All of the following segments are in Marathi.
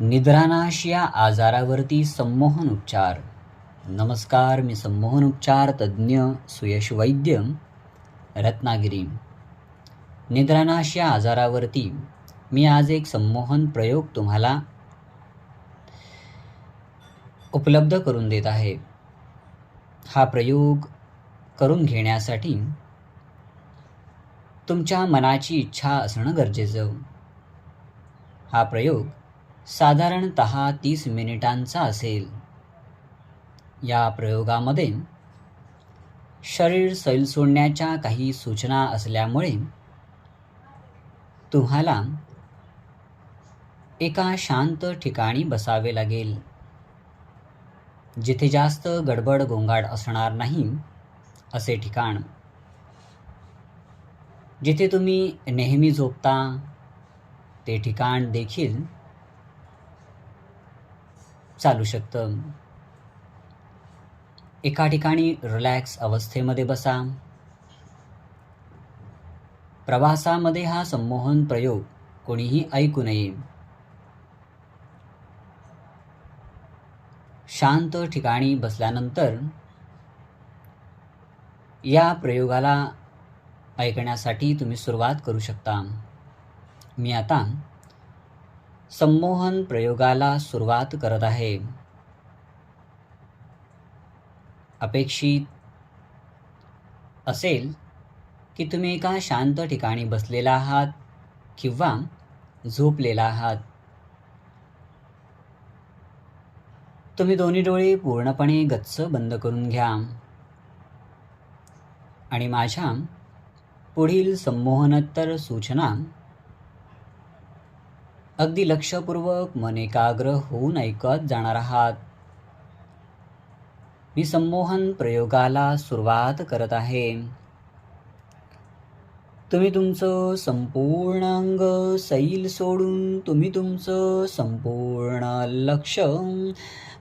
निद्रानाश या आजारावरती संमोहन उपचार. नमस्कार मी संमोहन उपचार तज्ज्ञ सुयश वैद्य रत्नागिरी. निद्रानाश या आजारावरती मी आज एक संमोहन प्रयोग तुम्हाला उपलब्ध करून देत आहे. हा प्रयोग करून घेण्यासाठी तुमच्या मनाची इच्छा असणं गरजेचं. हा प्रयोग साधारणत तीस मिनिटांचा असेल. या प्रयोगामध्ये शरीर सैल सोडण्याच्या काही सूचना असल्यामुळे तुम्हाला एका शांत ठिकाणी बसावे लागेल. जिथे जास्त गडबड गोंगाट असणार नाही असे ठिकाण. जिथे तुम्ही नेहमी झोपता ते ठिकाण देखील चालू शकतं. एका ठिकाणी रिलॅक्स अवस्थेमध्ये बसा. प्रवासामध्ये हा संमोहन प्रयोग कोणीही ऐकू नये. शांत ठिकाणी बसल्यानंतर या प्रयोगाला ऐकण्यासाठी तुम्ही सुरुवात करू शकता. मी आता संमोहन प्रयोगाला सुरुवात करत आहे. अपेक्षित असेल की तुम्ही एका शांत ठिकाणी बसलेला आहात किंवा झोपलेला आहात. तुम्ही दोन्ही डोळे पूर्णपणे गच्च बंद करून घ्या. आणि माझ्या पुढील संमोहनोत्तर सूचना अगदी लक्षपूर्वक मन एकाग्र होऊन ऐकत जाणार आहात. मी संमोहन प्रयोगाला सुरुवात करत आहे. तुम्ही तुमचं संपूर्ण अंग सैल सोडून तुम्ही तुमचं संपूर्ण लक्ष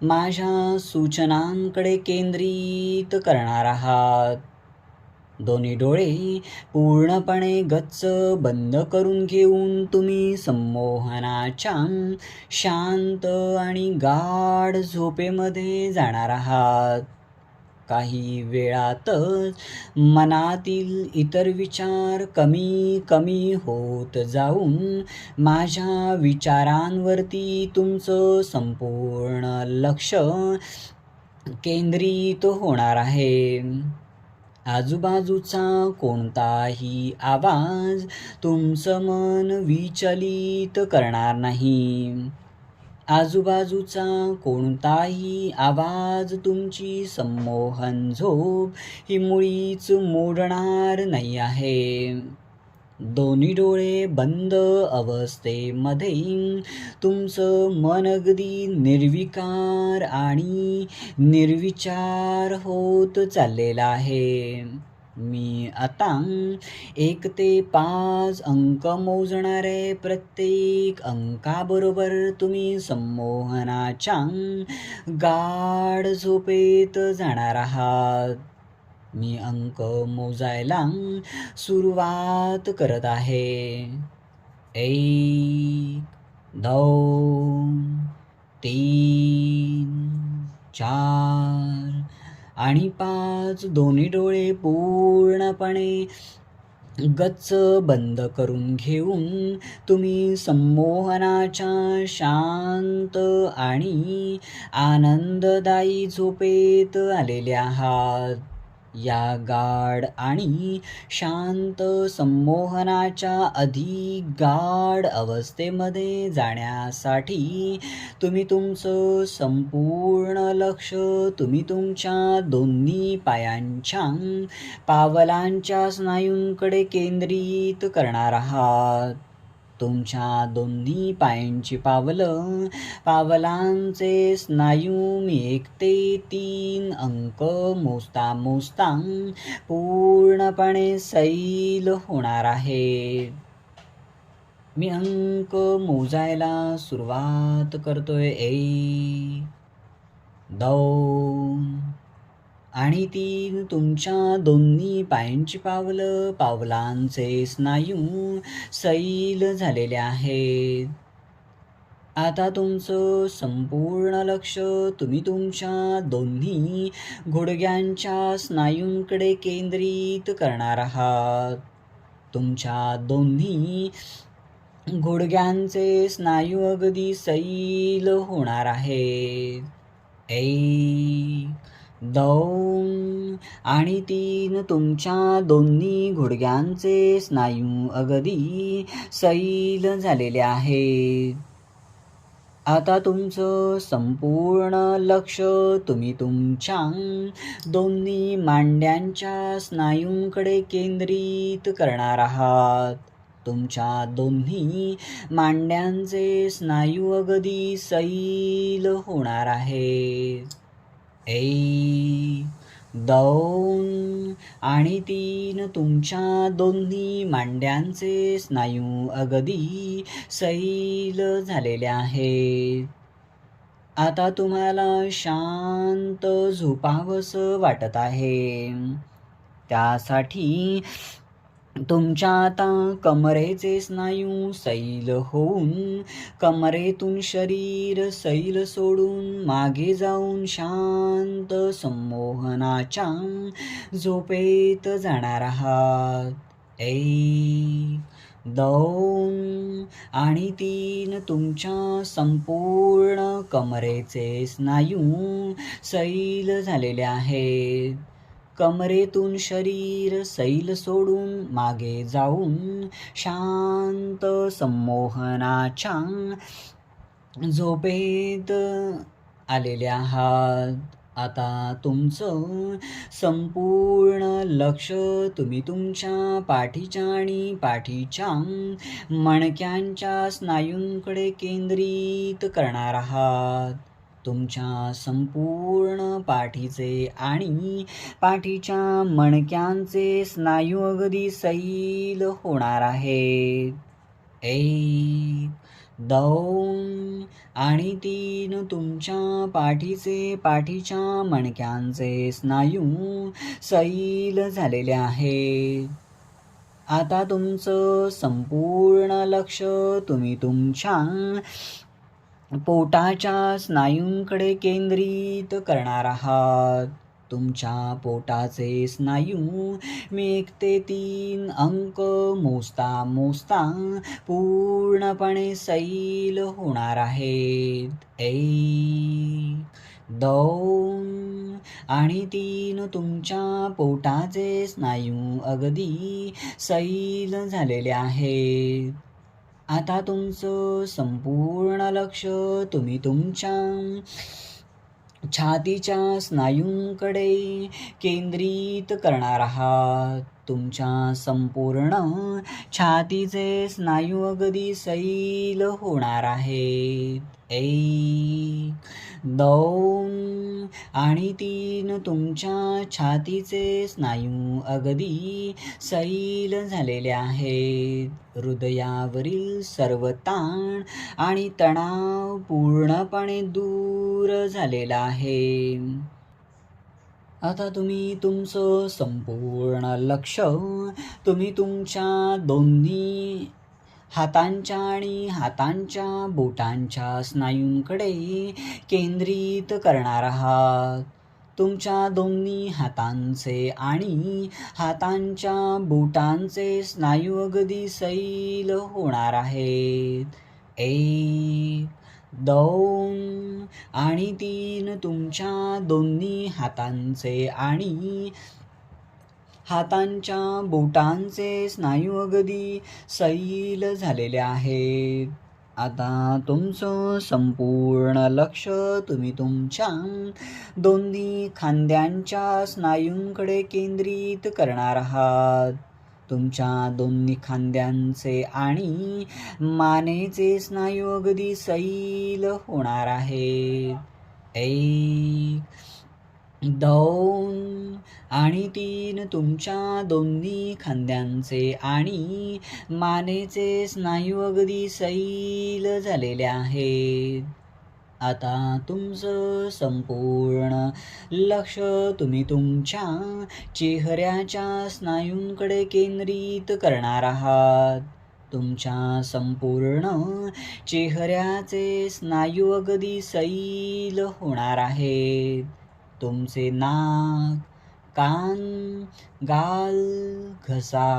माझ्या सूचनांकडे केंद्रित करणार आहात. दोन्ही डोळे पूर्णपणे गच्च बंद करून घेऊन तुम्ही संमोहनाच्या शांत आणि गाढ झोपेमध्ये जाणार आहात. काही वेळातच मनातील इतर विचार कमी कमी होत जाऊन माझ्या विचारांवरती तुमचं संपूर्ण लक्ष केंद्रित होणार आहे. आजूबाजूचा कोणताही आवाज तुमचं मन विचलित करणार नाही. आजूबाजूचा कोणताही आवाज तुमची संमोहन झोप ही मुळीच मोडणार नाही आहे. दोन्ही डोळे बंद अवस्थेमध्ये तुमचं मन अगदी निर्विकार आणि निर्विचार होत चाललेलं आहे. मी आता एक ते पाच अंक मोजणारे प्रत्येक अंकाबरोबर तुम्ही संमोहनाच्या गाढ झोपेत जाणार आहात. मी अंक मोजायला सुरुवात करत आहे. एक दोन तीन चार आणि पाच. दोन्ही डोळे पूर्णपणे गच्च बंद करून घेऊन तुम्ही संमोहनाच्या शांत आणि आनंददायी झोपेत आलेले आहात. या गाढ आणि शांत संमोहनाच्या अधिक गाढ अवस्थेमध्ये जाण्यासाठी तुम्ही तुमचं संपूर्ण लक्ष तुम्ही तुमच्या दोन्ही पायांच्या पावलांच्या स्नायूंकडे केंद्रित करणार आहात. तुमच्या दोन्ही पायांची पावलं पावलांचे स्नायू मी एक ते तीन अंक मोजता मोजता पूर्णपणे सैल होणार आहे. मी अंक मोजायला सुरुवात करतोय. ए दोन आणि ती तुमच्या दोन्ही पायांची पावलं पावलांचे स्नायू सैल झालेले आहेत. आता तुमचं संपूर्ण लक्ष तुम्ही तुमच्या दोन्ही घुडग्यांच्या स्नायूंकडे केंद्रित करणार आहात. तुमच्या दोन्ही घुडग्यांचे स्नायू अगदी सैल होणार आहेत. एक दोन आणि तीन तुमच्या दोन्ही गुडघ्यांचे स्नायू अगदी सैल झालेले आहेत. आता तुमचं संपूर्ण लक्ष तुम्ही तुमच्या दोन्ही मांड्यांच्या स्नायूंकडे केंद्रित करणार आहात. तुमच्या दोन्ही मांड्यांचे स्नायू अगदी सैल होणार आहेत. ऐ दोन आणि तीन तुमच्या दोन्ही मांड्यांचे स्नायू अगदी सैल झालेले आहेत. आता तुम्हाला शांत झोपावंसं वाटत आहे. त्यासाठी तुमच्या आता कमरेचे स्नायू सैल होऊन कमरेतून शरीर सैल सोडून मागे जाऊन शांत संमोहनाच्या झोपेत जाणार आहात. एक दोन आणि तीन तुमच्या संपूर्ण कमरेचे स्नायू सैल झालेले आहेत. कमरेतून शरीर सैल सोडून मागे जाऊन शांत संमोहनाच्या झोपेत आलेल्या आहात. आता तुमचं संपूर्ण लक्ष तुम्ही तुमच्या पाठीच्या आणि पाठीच्या मणक्यांच्या स्नायूंकडे केंद्रित करणार आहात. तुमच्या संपूर्ण पाठीचे आणि पाठीच्या मणक्यांचे स्नायू अगदी सैल होणार आहेत. एक दोन आणि तीन तुमच्या पाठीचे पाठीच्या मणक्यांचे स्नायू सैल झालेले आहेत. आता तुमचं संपूर्ण लक्ष तुम्ही तुमच्या पोटाच्या स्नायूंकडे केंद्रित करणार आहात. तुमच्या पोटाचे स्नायू मी एक ते तीन अंक. मोजता मोजता पूर्णपणे सैल होणार आहेत. एक दोन आणि तीन तुमच्या पोटाचे स्नायू अगदी सैल झालेले आहेत. आता तुमचं संपूर्ण लक्ष तुम्ही तुमच्या छातीच्या स्नायूंकडे केंद्रित करणार आहात. तुमच्या संपूर्ण छातीचे स्नायू अगदी सैल होणार आहेत. एक दोन आणि तीन तुमच्या छातीचे स्नायू अगदी सैल झालेले आहेत. हृदयावरील सर्व ताण आणि तणाव पूर्णपणे दूर झालेला आहे. आता तुम्ही तुमचं संपूर्ण लक्ष तुम्ही तुमच्या दोन्ही हातांच्या आणि हातांच्या बोटांच्या स्नायूंकडे केंद्रित करणार आहात. तुमच्या दोन्ही हातांचे आणि हातांच्या बोटांचे स्नायू अगदी सैल होणार आहेत. एक दोन आणि तीन तुमच्या दोन्ही हातांचे आणि हातांच्या बोटांचे स्नायू अगदी सैल झालेले आहेत आता तुमचं संपूर्ण लक्ष तुम्ही तुमच्या दोन्ही खांद्यांच्या स्नायूंकडे केंद्रित करणार आहात. तुमच्या दोन्ही खांद्यांचे आणि मानेचे स्नायू अगदी सैल होणार आहेत एक दोन आणि तीन तुमच्या दोन्ही खांद्यांचे आणि मानेचे स्नायू अगदी सैल झालेले आहेत. आता तुमचं संपूर्ण लक्ष तुम्ही तुमच्या चेहऱ्याच्या स्नायूंकडे केंद्रित करणार आहात. तुमच्या संपूर्ण चेहऱ्याचे स्नायू अगदी सैल होणार आहेत. तुमचे नाक कान गाल घसा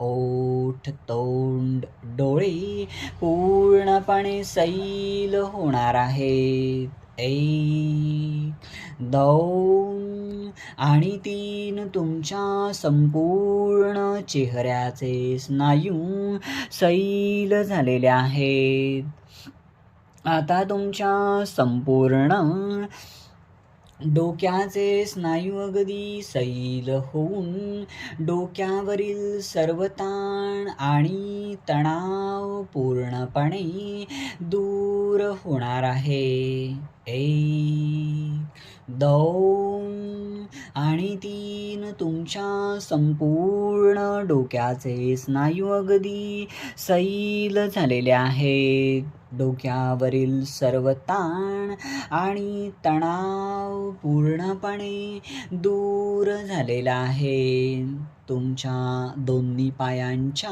ओठ तोंड डोळे पूर्णपणे सैल होणार आहेत. एक दोन आणि तीन तुमच्या संपूर्ण चेहऱ्याचे स्नायू सैल झालेले आहेत. आता तुमच्या संपूर्ण डोक्याचे स्नायू अगदी सैल होऊन डोक्यावरील सर्व ताण आणि तणाव पूर्णपणे दूर होणार आहे. एक दोन आणि तीन तुमच्या संपूर्ण डोक्याचे स्नायू अगदी सैल झालेले आहेत. डोक्यावरील सर्व ताण आणि तणाव पूर्णपणे दूर झालेला आहे. तुमच्या दोन्ही पायांच्या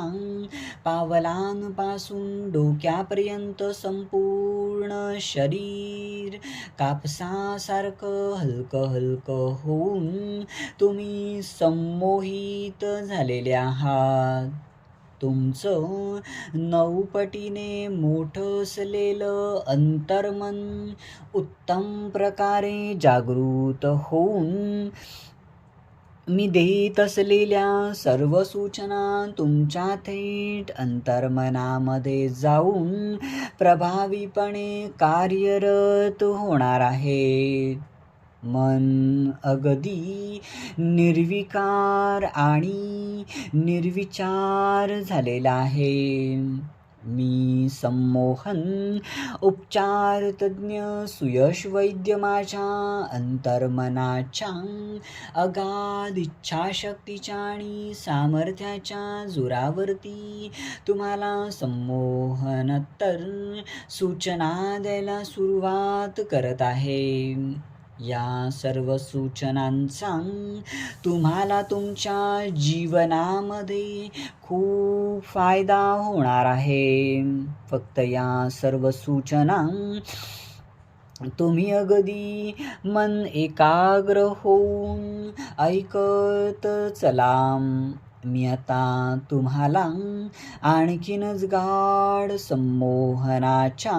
पावलांपासून डोक्यापर्यंत संपूर्ण शरीर कापसासारखं हलकं हलकं होऊन तुम्ही संमोहित झालेले आहात. तुमचं नऊपटीने मोठं असलेलं अंतर्मन उत्तम प्रकारे जागृत होऊन मी देत असलेल्या सर्व सूचना तुमच्या थेट अंतर्मनामध्ये जाऊन प्रभावीपणे कार्यरत होणार आहेत मन अगदी निर्विकार आणि निर्विचार झालेला आहे. मी संमोहन उपचार तज्ज्ञ सुयश वैद्य माझ्या अंतर्मनाच्या अगाध इच्छाशक्तीच्या आणि सामर्थ्याच्या जोरावरती तुम्हाला संमोहनतर सूचना द्यायला सुरुवात करत आहे. या सर्व सूचनांचा तुम्हाला तुमच्या जीवनामध्ये खूप फायदा होणार आहे. फक्त या सर्व सूचना तुम्ही अगदी मन एकाग्र होऊन ऐकत चला. मी आता तुम्हाला आणखीनच गाढ संमोहनाच्या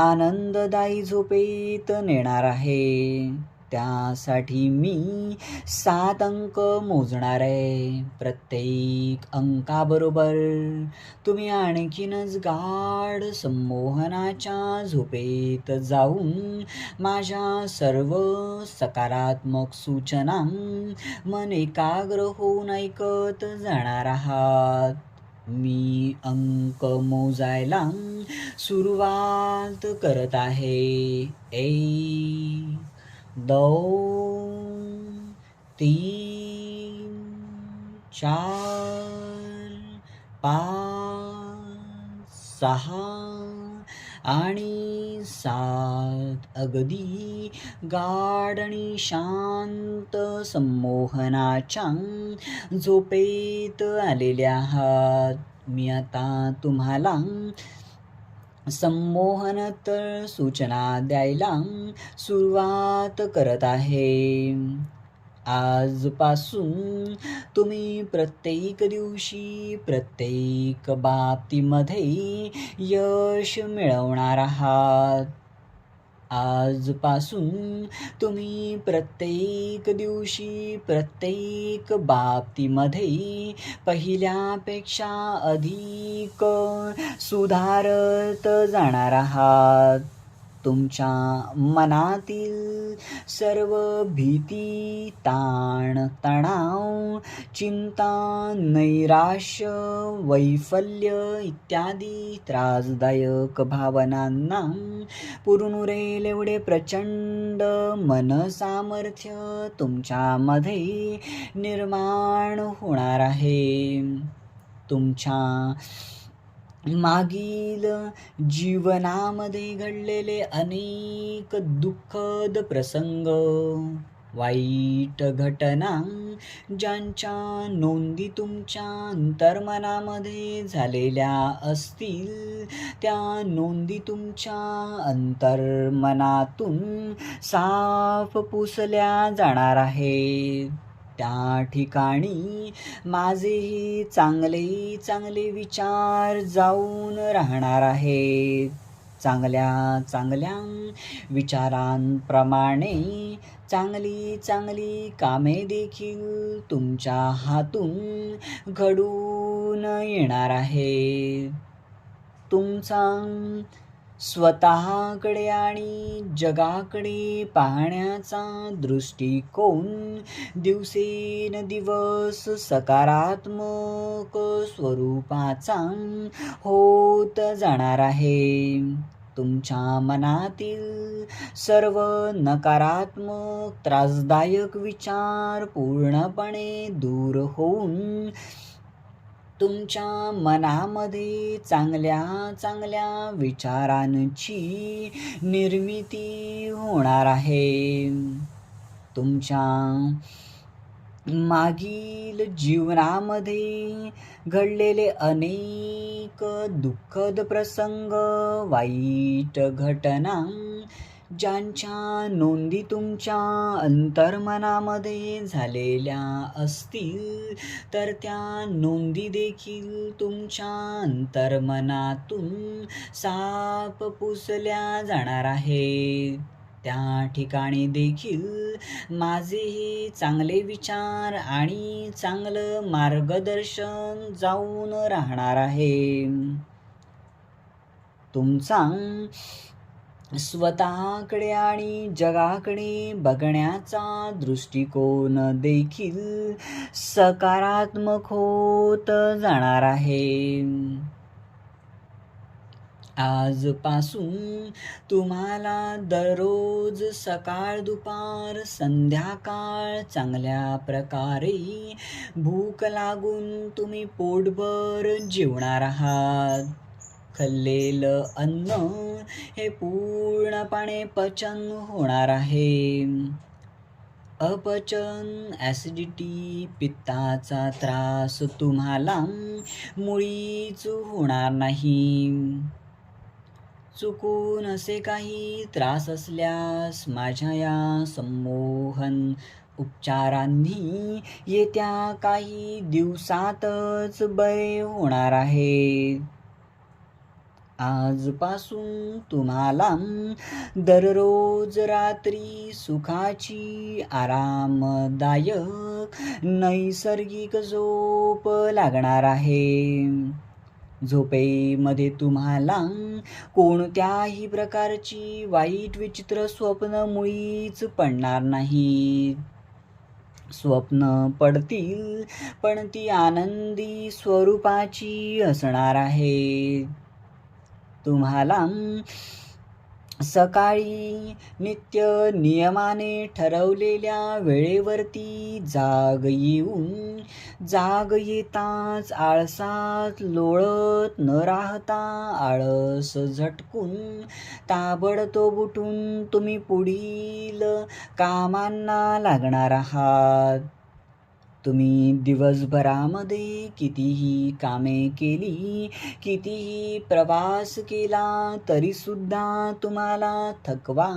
आनंददायी झोपेत नेणार आहे. त्यासाठी मी सात अंक मोजणार आहे. प्रत्येक अंकाबरोबर तुम्ही आणखीनच गाढ संमोहनाच्या झोपेत जाऊन माझ्या सर्व सकारात्मक सूचना मन एकाग्र होऊन ऐकत जाणार आहात. मी अंक मोजायला सुरुवात करत आहे. ए दोन तीन चार पाच सहा आणि सात. अगदी गाढ आणि शांत संमोहनाच्या झोपेत आलेल्या आहात. मी आता तुम्हाला संमोहनतर सूचना द्यायला सुरुवात करत आहे. आजपासून तुम्ही प्रत्येक दिवशी प्रत्येक बाबतीमध्ये यश मिळवणार आहात. आजपासून तुम्ही प्रत्येक दिवशी प्रत्येक बाबतीमध्ये पहिल्यापेक्षा अधिक सुधारत जाणार आहात. तुमच्या मनातील सर्व भीती ताण तणाव चिंता नैराश्य वैफल्य इत्यादी त्रासदायक भावनांना पुरून उरेल एवढे प्रचंड मनसामर्थ्य तुमच्यामध्ये निर्माण होणार आहे. तुमच्या मागील जीवनामध्ये घडलेले अनेक दुःखद प्रसंग वाईट घटना ज्यांच्या नोंदी तुमच्या अंतर्मनामध्ये झालेल्या असतील त्या नोंदी तुमच्या अंतर्मनातून साफ पुसल्या जाणार आहेत. त्या ठिकाणी माझेही चांगले चांगले विचार जाऊन राहणार आहेत. चांगल्या चांगल्या विचारांप्रमाणे चांगली चांगली कामे देखील तुमच्या हातून घडून येणार आहे तुमचा स्वतःकडे आणि जगाकडे पाहण्याचा दृष्टिकोन दिवसेंदिवस सकारात्मक स्वरूपाचा होत जाणार आहे. तुमच्या मनातील सर्व नकारात्मक त्रासदायक विचार पूर्णपणे दूर होऊन तुमच्या मनामध्ये चांगल्या चांगल्या विचारांची निर्मिती होणार आहे. तुमच्या मागील जीवनामध्ये घडलेले अनेक दुःखद प्रसंग वाईट घटना ज्यांच्या नोंदी तुमच्या अंतर्मनामध्ये झालेल्या असतील तर त्या नोंदी देखील तुमच्या अंतर्मनातून साप पुसल्या जाणार आहेत. त्या ठिकाणी देखील माझेही चांगले विचार आणि चांगलं मार्गदर्शन जाऊन राहणार आहे. तुमचा स्वतःकडे आणि जगाकडे बघण्याचा दृष्टिकोन देखील सकारात्मक होत जाणार आहे. आजपासून तुम्हाला दररोज सकाळ दुपार संध्याकाळ चांगल्या प्रकारे भूक लागून तुम्ही पोटभर जेवणार आहात. खाल्लेलं अन्न हे पूर्णपणे पचन होणार आहे. अपचन ॲसिडिटी पित्ताचा त्रास तुम्हाला मुळीच होणार नाही. चुकून असे काही त्रास असल्यास माझ्या या संमोहन उपचारांनी येत्या काही दिवसातच बरे होणार आहेत आजपासून तुम्हाला दररोज रात्री सुखाची आरामदायक नैसर्गिक झोप लागणार आहे. झोपेमध्ये तुम्हाला कोणत्याही प्रकारची वाईट विचित्र स्वप्न मुळीच पडणार नाही. स्वप्न पडतील पण ती आनंदी स्वरूपाची असणार आहे. तुम्हाला सकाळी नित्य नियमाने ठरवलेल्या वेळेवरती जाग येऊन जाग येताच आळसात लोळत न राहता आळस झटकून ताबडतोब उठून तुम्ही पुढील कामांना लागणार आहात. तुम्ही दिवसभरामध्ये कितीही कामे केली कितीही प्रवास केला तरीसुद्धा तुम्हाला थकवा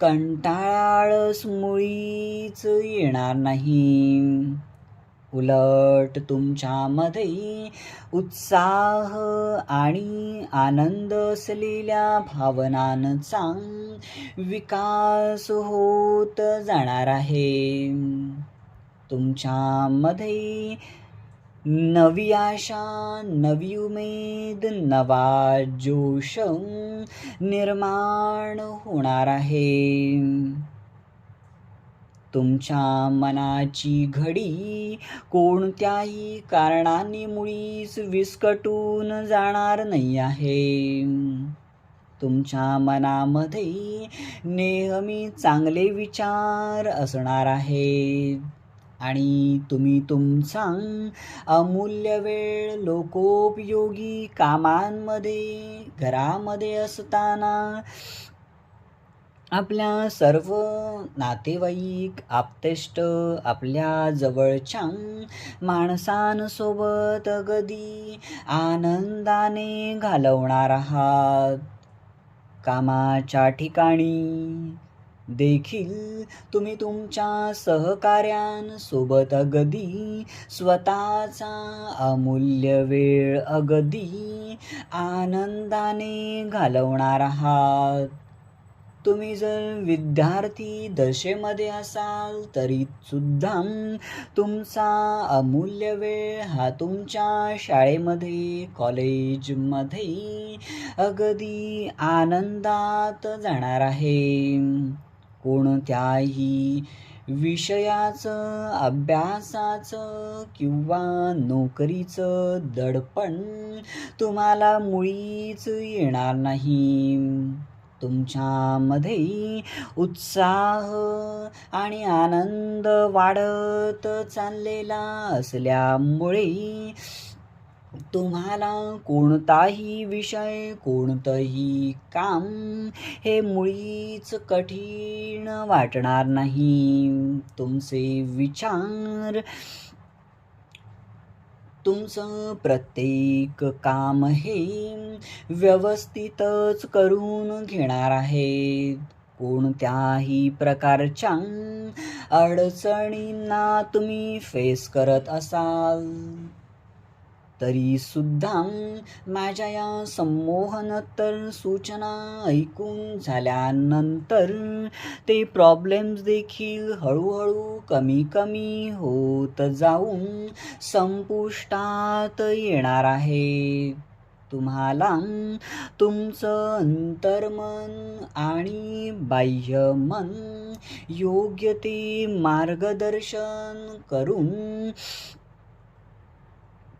कंटाळाळस मुळीच येणार नाही. उलट तुमच्यामध्ये उत्साह आणि आनंद असलेल्या भावनांचा विकास होत जाणार आहे. तुमच्यामध्ये नवी आशा नवी उमेद नवा जोश निर्माण होणार आहे. तुमच्या मनाची घडी कोणत्याही कारणाने मुळीच विस्कटून जाणार नाही आहे. तुमच्या मनामध्ये नेहमी चांगले विचार असणार आहेत. आणि तुम्ही तुमचा अमूल्य वेळ लोकोपयोगी कामांमध्ये घरामध्ये असताना आपल्या सर्व नातेवाईक आप्तेष्ट आपल्या जवळच्या माणसांसोबत अगदी आनंदाने घालवणार आहात? कामाच्या ठिकाणी देखील तुम्ही तुमच्या सहकार्यांसोबत अगदी स्वतःचा अमूल्य वेळ अगदी आनंदाने घालवणार आहात. तुम्ही जर विद्यार्थी दशेमध्ये असाल तरी सुद्धा तुमचा अमूल्य वेळ हा तुमच्या शाळेमध्ये कॉलेजमध्ये अगदी आनंदात जाणार आहे. कोणत्याही विषयाचं अभ्यासाचं किंवा नोकरीचं दडपण तुम्हाला मुळीच येणार नाही. तुमच्यामध्ये उत्साह आणि आनंद वाढत चाललेला असल्यामुळे तुम्हाला कोणताही विषय कोणतंही काम हे मुळीच कठीण वाटणार नाही. तुमचे विचार तुमचं प्रत्येक काम हे व्यवस्थितच करून घेणार आहेत कोणत्याही प्रकारच्या अडचणींना तुम्ही फेस करत असाल. तरी सुद्धा माझ्या या संमोहनोत्तर सूचना ऐकून झाल्यानंतर ते प्रॉब्लेम्स देखील हळूहळू कमी कमी होत जाऊन संपुष्टात येणार आहे. तुम्हाला तुमचं अंतर्मन आणि बाह्यमन योग्य ते मार्गदर्शन करून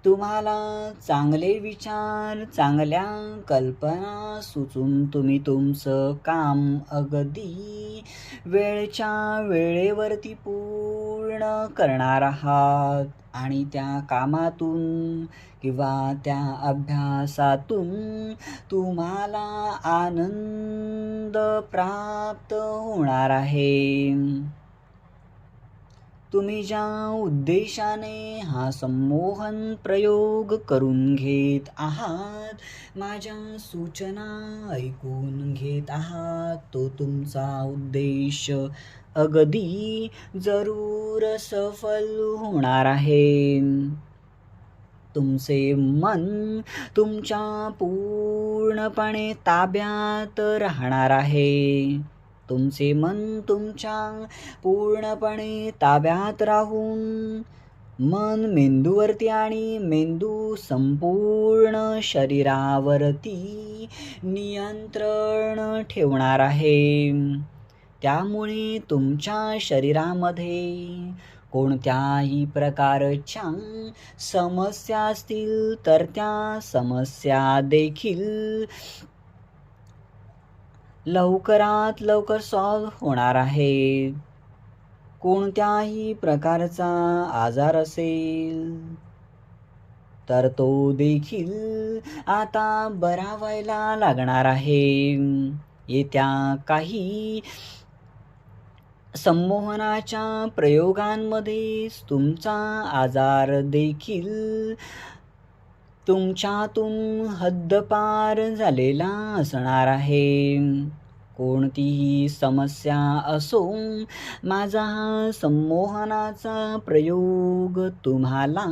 तुम्हाला चांगले विचार चांगल्या कल्पना सुचून तुम्ही तुमचं काम अगदी वेळच्या वेळेवरती पूर्ण करणार आहात. आणि त्या कामातून किंवा त्या अभ्यासातून तुम्हाला आनंद प्राप्त होणार आहे. तुम्ही ज्या उद्देशाने हा संमोहन प्रयोग करून घेत आहात माझ्या सूचना ऐकून घेत आहात तो तुमचा उद्देश अगदी जरूर सफल होणार आहे. तुमचे मन तुमच्या पूर्णपणे ताब्यात राहणार आहे. तुमचे मन तुमच्या पूर्णपणे ताब्यात राहून मन मेंदूवरती आणि मेंदू संपूर्ण शरीरावरती नियंत्रण ठेवणार आहे. त्यामुळे तुमच्या शरीरामध्ये कोणत्याही प्रकारच्या समस्या असतील तर त्या समस्या देखील लवकरात लवकर सॉल्व होणार आहे. कोणत्याही प्रकारचा आजार असेल तर तो देखील आता बरा व्हायला लागणार आहे. येत्या काही संमोहनाच्या प्रयोगांमध्ये तुमचा आजार देखील तुमच्यातून हद्दपार झालेला असणार आहे. कोणतीही समस्या असो माझा हा संमोहनाचा प्रयोग तुम्हाला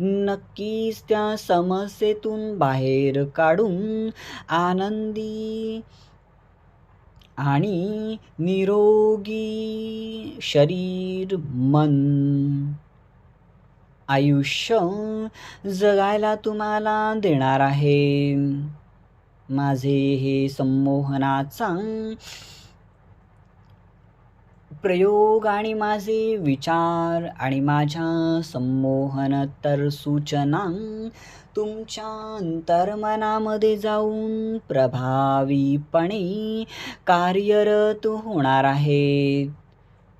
नक्कीच त्या समस्येतून बाहेर काढून आनंदी आणि निरोगी शरीर मन आयुष्य जगायला तुम्हाला देणार आहे. माझे हे संमोहनाचा प्रयोग आणि माझे विचार आणि माझ्या संमोहनतर सूचना तुमच्या अंतर्मनामध्ये जाऊन प्रभावीपणे कार्यरत होणार आहेत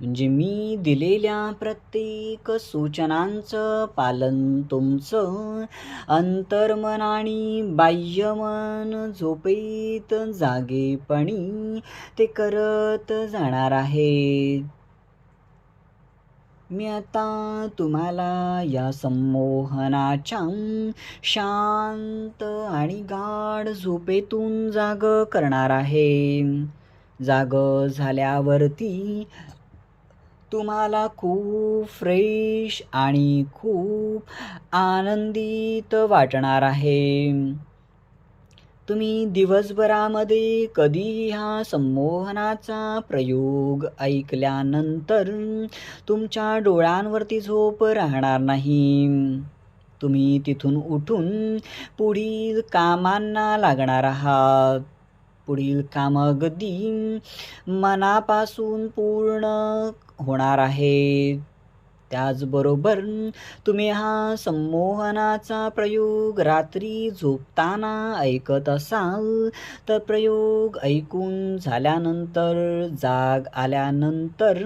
म्हणजे मी दिलेल्या प्रत्येक सूचनांचं पालन तुमचं अंतर्मन आणि बाह्यमन झोपेत जागेपणी ते करत जाणार आहे. मी आता तुम्हाला या संमोहनाच्या शांत आणि गाढ झोपेतून जाग करणार आहे. जाग झाल्यावरती तुम्हाला खूप फ्रेश आणि खूप आनंदित वाटणार आहे. तुम्ही दिवसभरामध्ये कधीही हा संमोहनाचा प्रयोग ऐकल्यानंतर तुमच्या डोळ्यांवरती झोप राहणार नाही. तुम्ही तिथून उठून पुढील कामांना लागणार आहात. पुढील काम अगदी मनापासून पूर्ण होणार आहे. त्याचबरोबर तुम्ही हा संमोहनाचा प्रयोग रात्री झोपताना ऐकत असाल तर प्रयोग ऐकून झाल्यानंतर जाग आल्यानंतर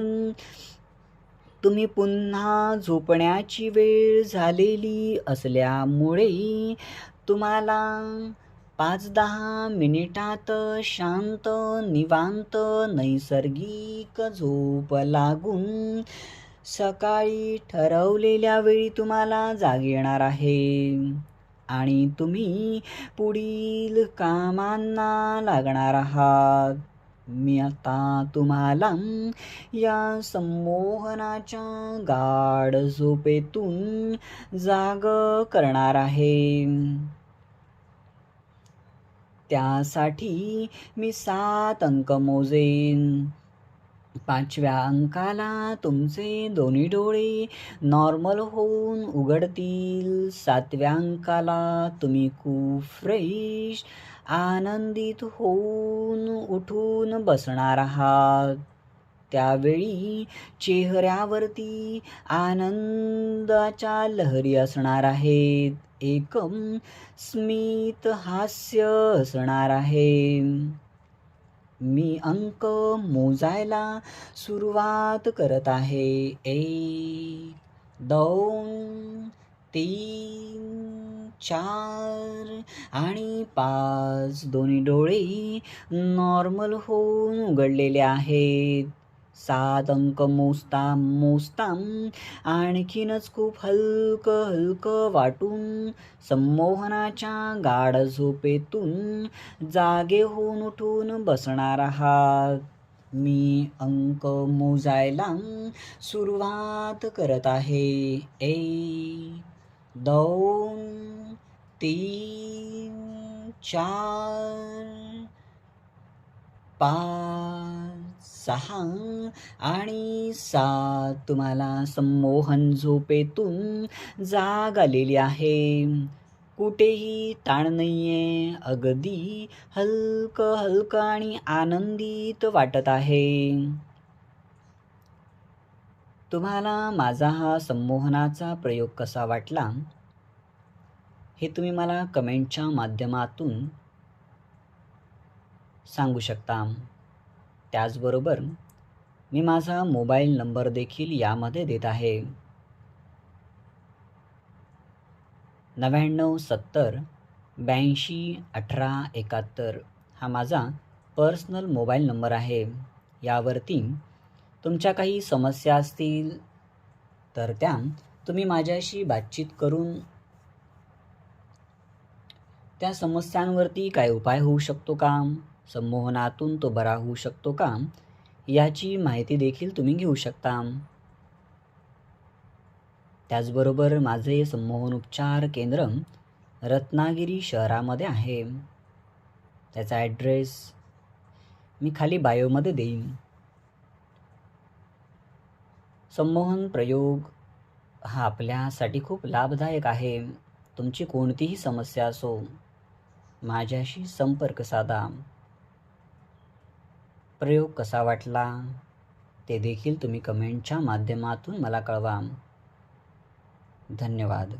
तुम्ही पुन्हा झोपण्याची वेळ झालेली असल्यामुळे तुम्हाला पाच दहा मिनिटात शांत निवांत नैसर्गिक झोप लागून सकाळी ठरवलेल्या वेळी तुम्हाला जाग येणार आहे. आणि तुम्ही पुढील कामांना लागणार आहात. मी आता तुम्हाला या संमोहनाच्या गाढ झोपेतून जाग करणार आहे. त्यासाठी मी सात अंक मोजेन. पाचव्या अंकाला तुमचे दोन्ही डोळे नॉर्मल होऊन उघडतील. सातव्या अंकाला तुम्ही खूप फ्रेश आनंदित होऊन उठून बसणार आहात. त्यावेळी चेहऱ्यावरती आनंदाच्या लहरी असणार आहेत. एकम स्मित हास्य असणार आहे. मी अंक मोजायला सुरुवात करत आहे. एक दोन तीन चार आणि पाच. दोन्ही डोळे नॉर्मल होऊन उघडलेले आहेत. सात अंक मोजता मोजताम आणखीनच खूप हलकं हलकं वाटून संमोहनाच्या गाढ झोपेतून जागे होऊन उठून बसणार आहात. मी अंक मोजायला सुरुवात करत आहे. ए दोन तीन चार पाच. सहा. आणि सात तुम्हाला संमोहन झोपेतून जाग आलेली आहे. कुठेही ताण नाही आहे अगदी हलकं हलकं आणि आनंदित वाटत आहे. तुम्हाला माझा हा संमोहनाचा प्रयोग कसा वाटला? हे तुम्ही मला कमेंटच्या माध्यमातून सांगू शकता. त्याचबरोबर मी माझा मोबाईल नंबर देखील यामध्ये देत आहे. नव्याण्णव सत्तर ब्याऐंशी अठरा एकाहत्तर हा माझा पर्सनल मोबाईल नंबर आहे. यावरती तुमच्या काही समस्या असतील तर त्या तुम्ही माझ्याशी बातचीत करून त्या समस्यांवरती काय उपाय होऊ शकतो का? संमोहनातून तो बरा होऊ शकतो का? याची माहिती देखील तुम्ही घेऊ शकता. त्याचबरोबर माझे संमोहन उपचार केंद्र रत्नागिरी शहरामध्ये आहे. त्याचा ॲड्रेस मी खाली बायोमध्ये देईन. संमोहन प्रयोग हा आपल्यासाठी खूप लाभदायक आहे. तुमची कोणतीही समस्या असो माझ्याशी संपर्क साधा. प्रयोग कसा वाटला? ते देखील तुम्ही कमेंटच्या माध्यमातून मला कळवा. धन्यवाद.